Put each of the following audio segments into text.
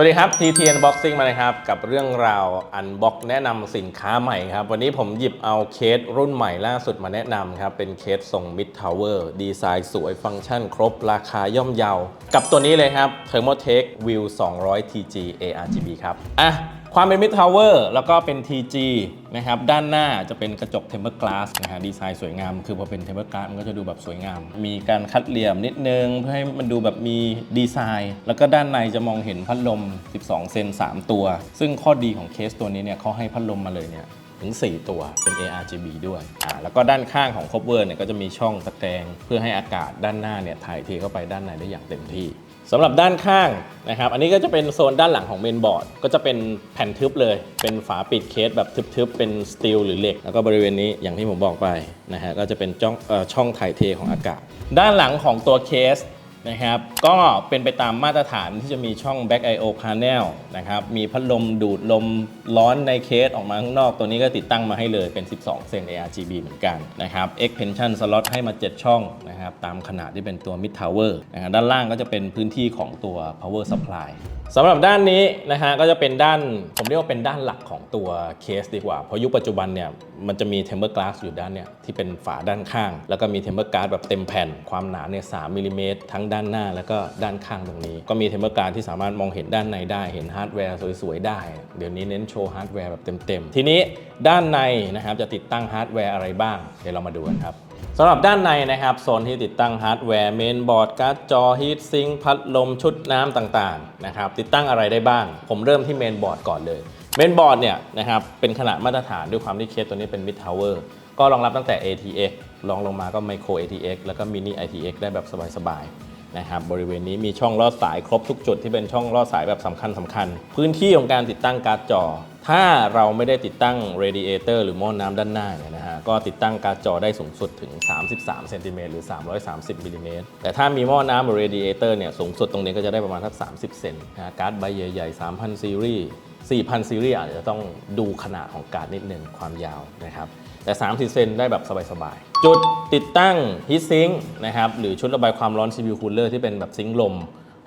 สวัสดีครับ TT Unboxing มาเลยครับ กับเรื่องราวอันบ็อกแนะนำสินค้าใหม่ครับ วันนี้ผมหยิบเอาเคสรุ่นใหม่ล่าสุดมาแนะนำครับ เป็นเคสทรง Mid Tower ดีไซน์สวยฟังก์ชันครบ ราคาย่อมเยา กับตัวนี้เลยครับ Thermotech View 200 TG ARGB ครับ อะ ความเป็น Mid Tower แล้วก็เป็น TG นะครับด้านหน้าจะเป็นกระจก Tempered Glass นะฮะดีไซน์สวยงาม คือพอเป็น Tempered Glass มันก็จะดูแบบสวยงาม มีการคัดเหลี่ยมนิดนึง เพื่อให้มันดูแบบมีดีไซน์ แล้วก็ด้านในจะมองเห็นพัดลม 12 เซน 3 ตัว ซึ่งข้อดีของเคสตัวนี้เนี่ยเขาให้พัดลมมาเลยเนี่ยถึง 4 ตัวเป็น ARGB ด้วยอ่าแล้วก็ด้านข้างของ cover เนี่ยก็จะมีช่องตะแกรงเพื่อให้อากาศด้านหน้าเนี่ยถ่ายเทเข้าไปด้านในได้อย่างเต็มที่ สำหรับด้านข้างนะครับ อันนี้ก็จะเป็นโซนด้านหลังของเมนบอร์ด ก็จะเป็นแผ่นทึบเลย เป็นฝาปิดเคสแบบทึบๆ เป็นสตีลหรือเหล็ก แล้วก็บริเวณนี้อย่างที่ผมบอกไปนะฮะ ก็จะเป็นช่องเอ่อช่องถ่ายเทของอากาศ ด้านหลังของตัวเคส นะครับ ก็เป็นไปตามมาตรฐานที่จะมีช่อง Back I/O Panel นะครับ มีพัดลมดูดลมร้อนในเคสออกมาข้างนอกตัวนี้ก็ติดตั้งมาให้เลยเป็น 12 เซน ARGB เหมือนกันนะครับ Expansion Slot ให้มา 7 ช่องนะครับ ตามขนาดที่เป็นตัว Mid Tower นะฮะด้านล่างก็จะเป็นพื้นที่ของตัว Power Supply สำหรับด้านนี้นะฮะก็จะเป็นด้านผมเรียกว่าเป็นด้านหลักของตัวเคสดีกว่า เพราะยุคปัจจุบันเนี่ยมันจะมี Temper Glass อยู่ด้านเนี่ยที่เป็นฝาด้านข้าง แล้วก็มี Temper Glass แบบเต็มแผ่น ความหนาเนี่ย3มิลลิเมตรทั้งด้านหน้าแล้วก็ด้านข้างตรงนี้ ก็มี Temper Glass ที่สามารถมองเห็นด้านในได้เห็นฮาร์ดแวร์สวยๆได้ เดี๋ยวนี้เน้นโชว์ฮาร์ดแวร์แบบเต็มๆทีนี้ด้านในนะครับจะติดตั้งฮาร์ดแวร์อะไรบ้างเดี๋ยวเรามาดูกันครับ สำหรับด้านในนะครับโซนที่ติดตั้งฮาร์ดแวร์เมนบอร์ดการ์ดจอฮีทซิงค์พัดลมชุดน้ำต่างๆนะครับติดตั้งอะไรได้บ้าง ผมเริ่มที่เมนบอร์ดก่อนเลยเมนบอร์ดเนี่ยนะครับเป็นขนาดมาตรฐานด้วยความที่เคสตัวนี้เป็น Mid Tower ก็รองรับตั้งแต่ ATX รองลงมาก็ Micro ATX แล้วก็ Mini ITX ได้แบบสบายๆนะครับบริเวณนี้มีช่องลอดสายครบทุกจุดที่เป็นช่องลอดสายแบบสำคัญสำคัญ พื้นที่ของการติดตั้งการ์ดจอ ถ้าเราไม่ได้ติดตั้ง radiator หรือหม้อน้ำด้านหน้าเนี่ยนะฮะ ก็ติดตั้งการ์ดจอได้สูงสุดถึง 33เซนติเมตรหรือ 330มิลลิเมตรแต่ถ้ามีหม้อน้ำหรือ radiator เนี่ยสูงสุดตรงนี้ก็จะได้ประมาณสัก 30 เซนนะการ์ดใบใหญ่ๆ 3,000 ซีรีส์ 4,000 ซีรีส์อาจจะต้องดูขนาดของการ์ดนิดนึงความยาวนะครับแต่ 30 เซนได้แบบสบายๆ จุดติดตั้งฮีทซิงค์นะครับหรือชุดระบายความร้อน CPU cooler ที่เป็นแบบซิงค์ลม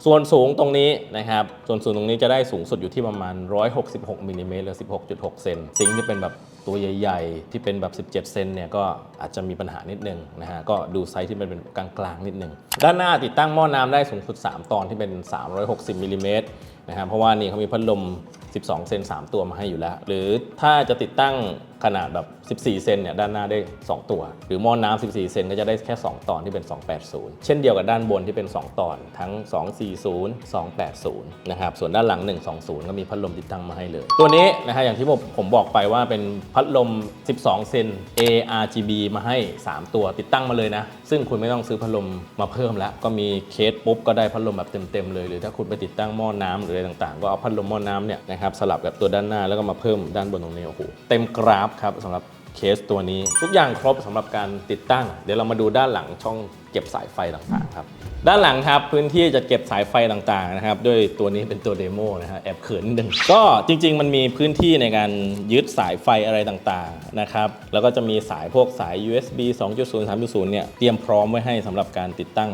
ส่วนสูงตรงนี้นะครับ ส่วนสูงตรงนี้จะได้สูงสุดอยู่ที่ประมาณ 166มิลลิเมตรหรือ 16.6 เซน ซิงค์ที่เป็นแบบ ตัวใหญ่ ๆ ที่เป็นแบบ 17 เซนเนี่ยก็อาจจะมีปัญหานิดนึงนะฮะก็ดูไซส์ที่มันเป็นกลางๆนิดนึง ด้านหน้าติดตั้งหม้อน้ำได้สูงสุด 3 ตอนที่เป็น 360มิลลิเมตรนะฮะเพราะว่านี่เขามีพัดลม 12 เซน 3 ตัวมาให้อยู่แล้ว หรือถ้าจะติดตั้ง ขนาดแบบ 14 เซนเนี่ยด้านหน้าได้ 2 ตัว หรือหม้อน้ำ14 เซนก็จะได้แค่ 2 ตอนที่เป็น 280 เช่นเดียวกับด้านบนที่เป็น 2 ตอนทั้ง 240 280 นะครับ ส่วนด้านหลัง 120 ก็มีพัดลมติดตั้งมาให้เลย ตัวนี้นะฮะอย่างที่ผมผมบอกไปว่าเป็นพัดลม 12 เซน ARGB มาให้ 3 ตัวติดตั้งมาเลยนะ ซึ่งคุณไม่ต้องซื้อพัดลมมาเพิ่มแล้ว ก็มีเคสปุ๊บก็ได้พัดลมแบบเต็มๆเลย หรือถ้าคุณไปติดตั้งหม้อน้ำหรืออะไรต่างๆ ก็เอาพัดลมหม้อน้ำเนี่ยนะครับสลับกับตัวด้านหน้าแล้วก็มาเพิ่มด้านบนตรงนี้โอ้โหเต็มกราฟครับสำหรับเคสตัวนี้ทุกอย่างครบสำหรับการติดตั้ง เดี๋ยวเรามาดูด้านหลังช่องเก็บสายไฟต่างๆครับด้านหลังครับพื้นที่จะเก็บสายไฟต่างๆนะครับด้วยตัวนี้เป็นตัวเดโมนะฮะแอบเขินนิดนึงก็จริง ๆ มันมีพื้นที่ในการยึดสายไฟอะไรต่างๆนะครับแล้วก็จะมีสายพวกสาย USB 2.0 3.0เนี่ยเตรียมพร้อมไว้ให้สำหรับการติดตั้ง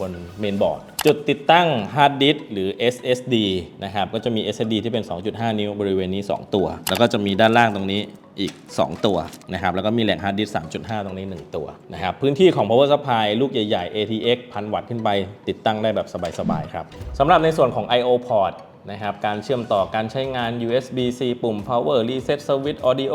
บนเมนบอร์ดจุดติดตั้งฮาร์ดดิสก์หรือ SSD นะครับ ก็จะมี SSD ที่เป็น 2.5 นิ้วบริเวณนี้ 2 ตัว แล้วก็จะมีด้านล่างตรงนี้อีก 2 ตัวนะครับ แล้วก็มีแหล่งฮาร์ดดิสก์3.5 ตรงนี้ 1 ตัวนะครับ พื้นที่ของ power supply ลูกใหญ่ ๆ ATX พันวัตต์ขึ้นไป ติดตั้งได้แบบสบาย ๆ ครับ สำหรับในส่วนของ I/O port นะครับ การเชื่อมต่อการใช้งาน USB-C ปุ่ม power reset switch audio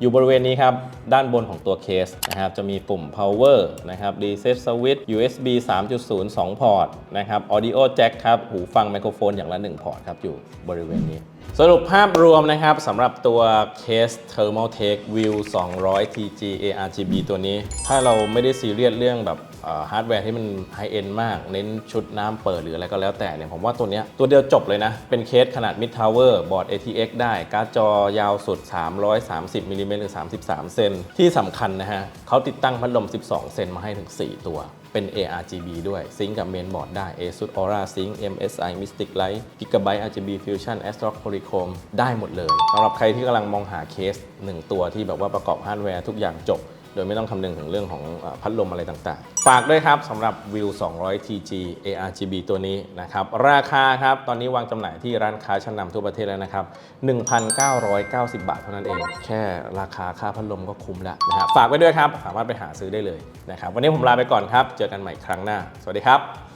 อยู่บริเวณนี้ครับ ด้านบนของตัวเคสนะครับ จะมีปุ่ม power นะครับ reset switch USB 3.0 2 พอร์ตนะครับ audio jack ครับ หูฟังไมโครโฟนอย่างละ 1 พอร์ตครับ อยู่บริเวณนี้ สรุปภาพรวมนะครับสำหรับตัวเคส Thermaltake View 200 TG ARGB ตัวนี้ ถ้าเราไม่ได้ซีเรียสเรื่องแบบ ฮาร์ดแวร์ที่มันไฮเอ็นมาก เน้นชุดน้ำเปิดหรืออะไรก็แล้วแต่เนี่ย ผมว่าตัวเนี้ยตัวเดียวจบเลยนะ เป็นเคสขนาด Mid Tower บอร์ด ATX ได้ การ์ดจอยาวสุด 330มิลลิเมตรหรือ33 เซน ที่สำคัญนะฮะเขาติดตั้งพัดลม 12 เซนมาให้ถึง 4 ตัวเป็น ARGB ด้วยซิงกับเมนบอร์ดได้ ASUS Aura Sync MSI Mystic Light Gigabyte RGB Fusion Astrock Polychrome ได้หมดเลยสำหรับใครที่กำลังมองหาเคส 1 ตัวที่แบบว่าประกอบฮาร์ดแวร์ทุกอย่างจบ โดยไม่ต้องคำนึงถึงเรื่องของพัดลมอะไรต่างๆ ฝากด้วยครับสำหรับวิว 200 TG ARGB ตัวนี้นะครับ ราคาครับ ตอนนี้วางจำหน่ายที่ร้านค้าชั้นนำทั่วประเทศแล้วนะครับ 1,990 บาทเท่านั้นเอง แค่ราคาค่าพัดลมก็คุ้มแล้วนะครับฝากไว้ด้วยครับ สามารถไปหาซื้อได้เลยนะครับ วันนี้ผมลาไปก่อนครับ เจอกันใหม่ครั้งหน้า สวัสดีครับ